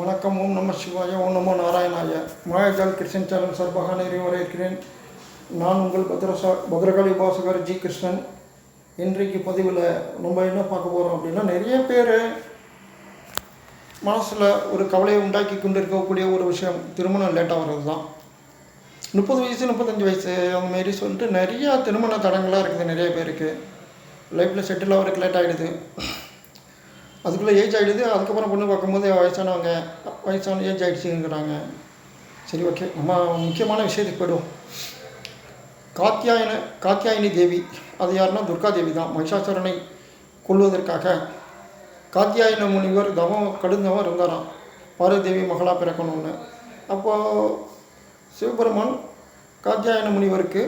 வணக்கம் ஓம் நம சிவாய ஓம் நமோ நாராயணாய. மாயாஜால் கிருஷ்ணன் சேனல் சார்பாக நிறைய வரவேற்கிறேன் நான் உங்கள் பத்ரசா பத்ரகாளி பாசகர் ஜி கிருஷ்ணன். இன்றைக்கு பதிவில் நம்ம என்ன பார்க்க போகிறோம் அப்படின்னா நிறைய பேர் மனசில் ஒரு கவலையை உண்டாக்கி கொண்டு இருக்கக்கூடிய ஒரு விஷயம் திருமணம் லேட்டாக வர்றது தான் முப்பது வயசு முப்பத்தஞ்சு வயசு அந்த மாரி சொல்லிட்டு நிறையா திருமண தடங்களாக இருக்குது நிறைய பேருக்கு. லைஃப்பில் செட்டில் ஆகிறதுக்கு லேட் ஆகிடுது அதுக்குள்ளே ஏஜ் ஆகிடுது. அதுக்கப்புறம் பொண்ணு பார்க்கும்போது வயசானவங்க வயசான ஏஜ் ஆகிடுச்சுங்கிறாங்க சரி ஓகே நம்ம முக்கியமான விஷயத்துக்கு போய்டுவோம். காத்தியாயன காத்தியாயினி தேவி. அது யாருன்னா துர்கா தேவி தான். மகிஷாசுரனை கொல்வதற்காக காத்தியாயன முனிவர் தவம் கடுந்தவம் இருந்தாராம். பார்வதேவி மகளாக பிறக்கணும்னு. அப்போது சிவபெருமான் காத்தியாயன முனிவருக்கு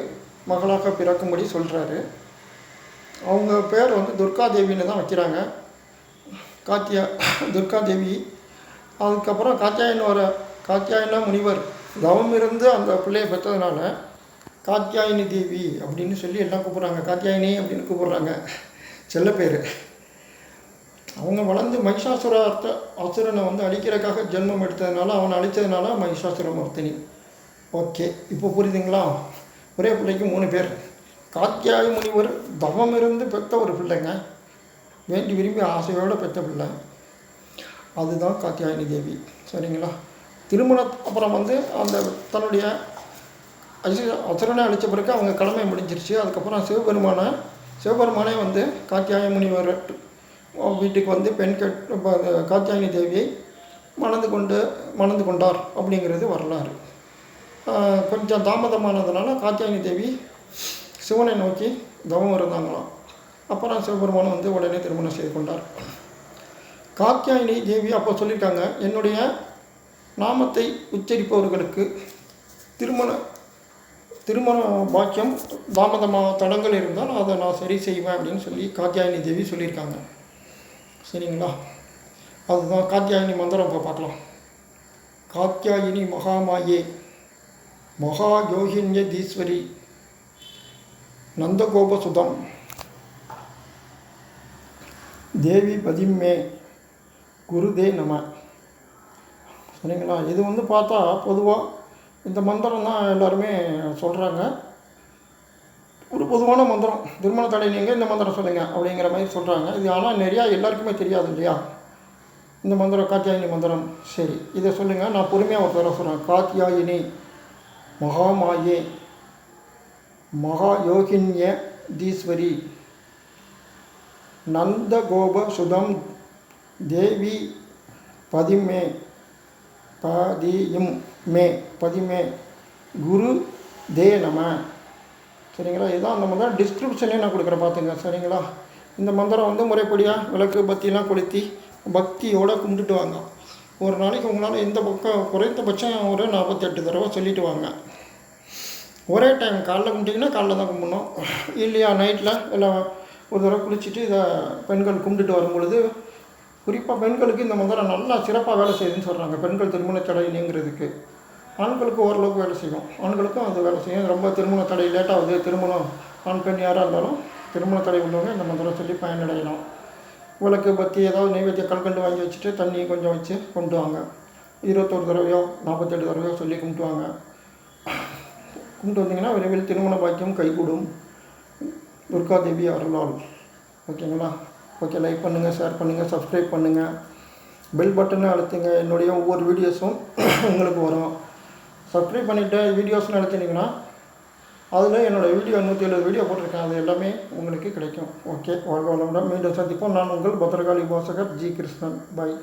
மகளாக பிறக்கும்படி சொல்கிறாரு அவங்க பேர் வந்து துர்கா தேவின்னு தான் வைக்கிறாங்க. காத்தியா துர்கா தேவி. அதுக்கப்புறம் காத்தியாயன் வர காத்தியாயன முனிவர். தவம் இருந்து அந்த பிள்ளையை பெற்றதுனால காத்தியாயினி தேவி அப்படின்னு சொல்லி எல்லாம் கூப்பிட்றாங்க. காத்தியாயினி அப்படின்னு கூப்பிட்றாங்க. செல்ல பேர். அவங்க வளர்ந்து மகிஷாசுர அர்த்த அசுரனை வந்து அழிக்கிறக்காக ஜென்மம் எடுத்ததுனால அவனை அழித்ததுனால மகிஷாசுர மர்த்தினி. ஓகே இப்போ புரியுதுங்களா? ஒரே பிள்ளைக்கு மூணு பேர். காத்தியாய முனிவர் தவம் இருந்து பெற்ற ஒரு பிள்ளைங்க. வேண்டி விரும்பி ஆசையோடு பெற்ற பிள்ளை. அதுதான் காத்தியாயினி தேவி. சரிங்களா? திருமணத்துக்கு அப்புறம் வந்து அந்த தன்னுடைய அசுரனை அழித்த பிறகு அவங்க கடமை முடிஞ்சிருச்சு. அதுக்கப்புறம் சிவபெருமானை சிவபெருமானே வந்து காத்தியாய முனிவர் வீட்டுக்கு வந்து பெண் கேட் காத்தியாயினி தேவியை மணந்து கொண்டு மணந்து கொண்டார் அப்படிங்கிறது வரலாறு. கொஞ்சம் தாமதமானதுனால காத்தியாயினி தேவி சிவனை நோக்கி தவம் இருந்தாங்களாம். அப்புறம் சிவபெருமான் வந்து உடனே திருமணம் செய்து கொண்டார். காத்தியாயினி தேவி அப்போ சொல்லியிருக்காங்க என்னுடைய நாமத்தை உச்சரிப்பவர்களுக்கு திருமண திருமண பாக்கியம் தாமதமாக தடங்கள் இருந்தால் அதை நான் சரி செய்வேன் அப்படின்னு சொல்லி காத்தியாயினி தேவி சொல்லியிருக்காங்க. சரிங்களா? அதுதான் காத்தியாயினி மந்திரம் இப்போ பார்க்கலாம். காத்தியாயினி மகாமாயே மகா யோகின்ய தீஸ்வரி நந்தகோபசுதம் தேவி பதிம்மே குருதே நம. சரிங்களா? இது வந்து பார்த்தா பொதுவாக இந்த மந்திரம் தான் எல்லாருமே சொல்கிறாங்க ஒரு பொதுவான மந்திரம். திருமண தடை நீங்கள் இந்த மந்திரம் சொல்லுங்கள் அப்படிங்கிற மாதிரி சொல்கிறாங்க இது ஆனால் நிறையா எல்லாருக்குமே தெரியாது இல்லையா? இந்த மந்திரம் காத்தியாயினி மந்திரம். சரி இதை சொல்லுங்கள் நான் பொறுமையாக ஒரு தடவை சொல்கிறேன் காத்தியாயினி மகாமாயே மகா யோகின்ய தீஸ்வரி. நந்தகோப சுதம் தேவி பதிமே பதியும் மே பதிமே. குரு தே நம. சரிங்களா? இதுதான் அந்த மந்திரம் டிஸ்கிரிப்ஷனே நான் கொடுக்குறேன். பார்த்துங்க சரிங்களா? இந்த மந்திரம் வந்து முறைப்படியாக விளக்கு பத்தியெல்லாம் கொளுத்தி பக்தியோடு கும்பிட்டுட்டு வாங்க. ஒரு நாளைக்கு உங்களால் இந்த பக்கம் குறைந்தபட்சம் ஒரு நாற்பத்தெட்டு தடவை சொல்லிட்டு வாங்க. ஒரே டைம் காலைல கும்பிட்டிங்கன்னா காலைல தான் கும்பிடணும். இல்லையா நைட்டில் இல்லை ஒரு தடவை குளிச்சுட்டு இதை பெண்கள் கும்பிட்டுட்டு வரும்பொழுது குறிப்பாக பெண்களுக்கு இந்த மந்திரம் நல்லா சிறப்பாக வேலை செய்யுதுன்னு சொல்கிறாங்க பெண்கள் திருமண தடை நீங்கிறதுக்கு ஆண்களுக்கு ஓரளவுக்கு வேலை செய்யும். ஆண்களுக்கும் அது வேலை செய்யும். ரொம்ப திருமண தடை லேட்டாகுது திருமணம். ஆண் பெண் யாராக இருந்தாலும் திருமண தடை உள்ளவங்க இந்த மந்திரம் சொல்லி பயனடையலாம். விளக்கு பற்றி ஏதாவது நெய்வேத்திய கல்கண்டு வாங்கி வச்சுட்டு தண்ணி கொஞ்சம் வச்சு கொண்டு வாங்க. இருபத்தொரு தடவையோ நாற்பத்தெட்டு தடவையோ சொல்லி கும்பிட்டு வாங்க. கும்பிட்டு வந்தீங்கன்னா விரைவில் திருமண பாக்கியம் கைகூடும். துர்கா தேவி ஓகேங்களா? ஓகே லைக் பண்ணுங்கள் ஷேர் பண்ணுங்கள் சப்ஸ்கிரைப் பண்ணுங்கள் பெல் பட்டனை அழுத்துங்க. என்னுடைய ஒவ்வொரு வீடியோஸும் உங்களுக்கு வரும். சப்ஸ்கிரைப் பண்ணிவிட்டு வீடியோஸ்னு அழுத்தினீங்கன்னா அதில் என்னோடய வீடியோ நூற்றி எழுபது வீடியோ போட்டிருக்கேன். அது எல்லாமே உங்களுக்கு கிடைக்கும். ஓகே வாழ்க வளமுடன். மீண்டும் சந்திப்போம். நான் உங்கள் பத்திரகாளி உபாசகர் ஜி கிருஷ்ணன். பாய்